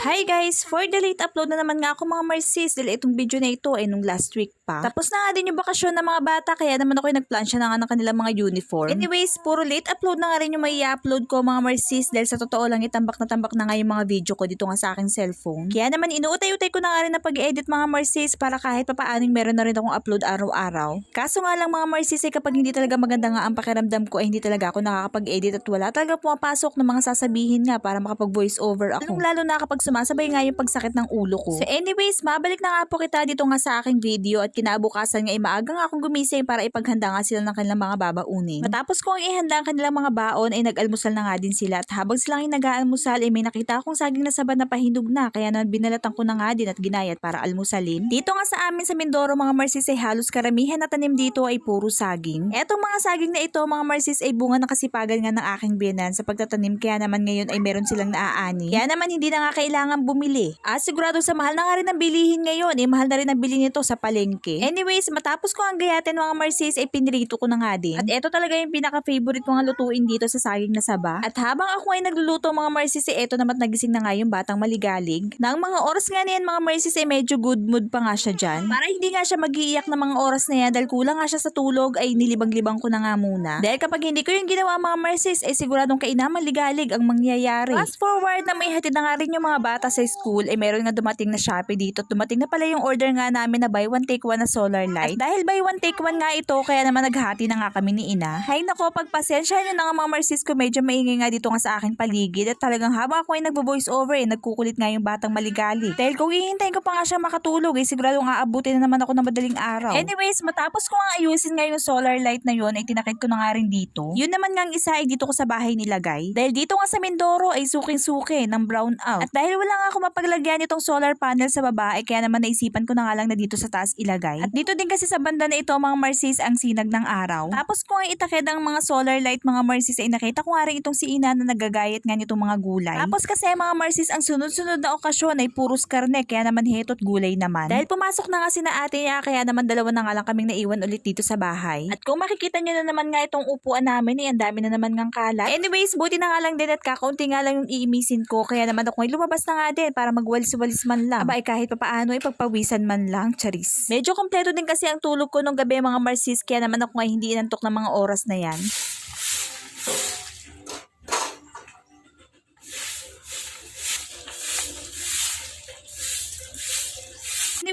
Hi guys! For the late upload na naman nga ako mga Marcis dahil itong video na ito ay nung last week pa. Tapos na nga din yung bakasyon ng mga bata kaya naman ako nagplansya na nga ng kanilang mga uniform. Anyways, puro late upload na nga rin yung may upload ko mga Marcis dahil sa totoo lang itambak na tambak na nga yung mga video ko dito nga sa aking cellphone. Kaya naman inuutay-utay ko na nga rin na pag-edit mga Marcis para kahit papaaning meron na rin akong upload araw-araw. Kaso nga lang mga Marcis ay kapag hindi talaga maganda nga ang pakiramdam ko ay hindi talaga ako nakakapag-edit at wala talaga pumapasok ng mga sasabihin nga para makapag voice over ako. Lalong lalo na kapag sumasabay nga yung pagsakit ng ulo ko. So anyways, mabalik na nga po kita dito nga sa aking video at kinabukasan nga ay maaga nga akong gumising para ipaghanda nga sila ng kanilang mga babaunin. Matapos ko ang ihanda ang kanilang mga baon ay nag-almusal na nga din sila at habang silang nag-aalmusal ay may nakita akong saging na sabad na pahinog na kaya naman binalatan ko na nga din at ginayat para almusalin. Dito nga sa amin sa Mindoro mga Marcis ay halos karamihan na tanim dito ay puro saging. Etong mga saging na ito mga Marcis ay bunga ng kasipagan nga ng aking biyanan sa pagtatanim kaya naman ngayon ay meron silang naaani. Kaya naman hindi na nga kailangan bumili. At sigurado sa mahal na nga rin ang bilihin ngayon, eh mahal na rin ang bilhin nito sa palengke. Anyways, matapos ko ang gayatin mga Marcis ay pinirito ko na nga din. At ito talaga yung pinaka-favorite ko nga lutuin dito sa saging na saba. At habang ako ay nagluluto mga Marcis, eh ito naman nagising na nga yung batang maligalig. Nang mga oras nga niyan mga Marcis ay medyo good mood pa nga siya dyan. Para hindi nga siya magiiyak na mga oras na yan dahil kulang nga siya sa tulog ay nilibang-libang ko na nga muna. Dahil kapag hindi ko yung ginawa mga Marcis ay siguradong kainaman ligalig ang mangyayari. Fast forward na may hatid na nga rin yung mga bata sa school ay meron nga dumating na Shopee dito. at Dumating na pala yung order nga namin na buy one take one na solar light. At dahil buy one take one nga ito kaya naman naghati na nga kami ni ina. Hay nako pagpasensya nyo na nga mga Marcis ko medyo maingay nga dito nga sa aking paligid at talagang habang ako ay nagbo-voice over eh nagkukulit nga yung batang maligali. Dahil kung hihintayin ko pa nga siya makatulog eh siguradong aabutin na naman ako ng madaling araw. Anyways, matapos ko nga ayusin nga yung solar light na yun ay tinakit ko na nga rin dito. Yun naman nga ang isa ay dito ko sa bahay nilagay. Dahil dito nga sa Mindoro ay suking-suki ng brown out. At dahil wala nga ako mapaglagyan itong solar panel sa baba ay kaya naman naisipan ko na nga lang na dito sa taas ilagay. At dito din kasi sa banda na ito mga Marcis ang sinag ng araw. Tapos ko nga itakid ang mga solar light mga Marcis ay nakita ko nga rin itong si Ina na nagagayat nga nitong mga gulay. Tapos kasi mga Marcis ang sunod-sunod na okasyon ay puros karne kaya naman heto't gulay naman. Dahil pumasok na nga si na ate niya kaya naman dalawa na nga lang kaming naiwan ulit dito sa bahay. At kung makikita nyo na naman nga itong upuan namin eh ang dami na naman ngang kalat. Anyways, buti na nga lang din at kakaunti nga lang yung iimisin ko kaya naman ako ay lumabas na nga din para magwalis-walis man lang. Aba ay kahit papaano ay pagpawisan man lang, charis. Medyo kompleto din kasi ang tulog ko nung gabi mga Marcis kaya naman ako ay hindi inantok ng mga oras na yan.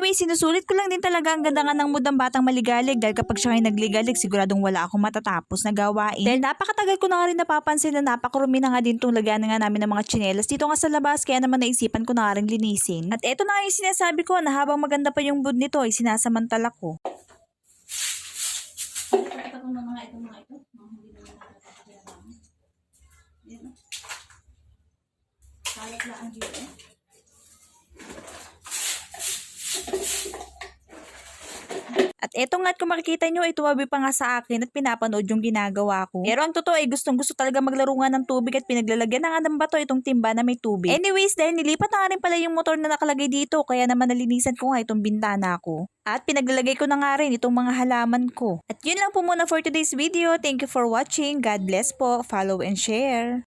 Anyway, sinusulit ko lang din talaga ang ganda nga ng mood ng batang maligalig dahil kapag siya ay nagligalig, siguradong wala akong matatapos na gawain. Dahil napakatagal ko na nga rin napapansin na napakarumi na nga din itong lagyan nga namin ng mga tsinelas dito nga sa labas kaya naman naisipan ko na nga rin linisin. At eto na yung sinasabi ko na habang maganda pa yung mood nito ay sinasamantala ko. Kalat lang dito. At eto nga't kung makikita nyo ay tumabi pa nga sa akin at pinapanood yung ginagawa ko. Pero ang totoo ay gustong gusto talaga maglaro nga ng tubig at pinaglalagyan na nga ng bato itong timba na may tubig. Anyways, dahil nilipat na nga rin pala yung motor na nakalagay dito kaya naman nalinisan ko nga itong bintana ko. At pinaglalagay ko na nga rin itong mga halaman ko. At yun lang po muna for today's video. Thank you for watching. God bless po. Follow and share.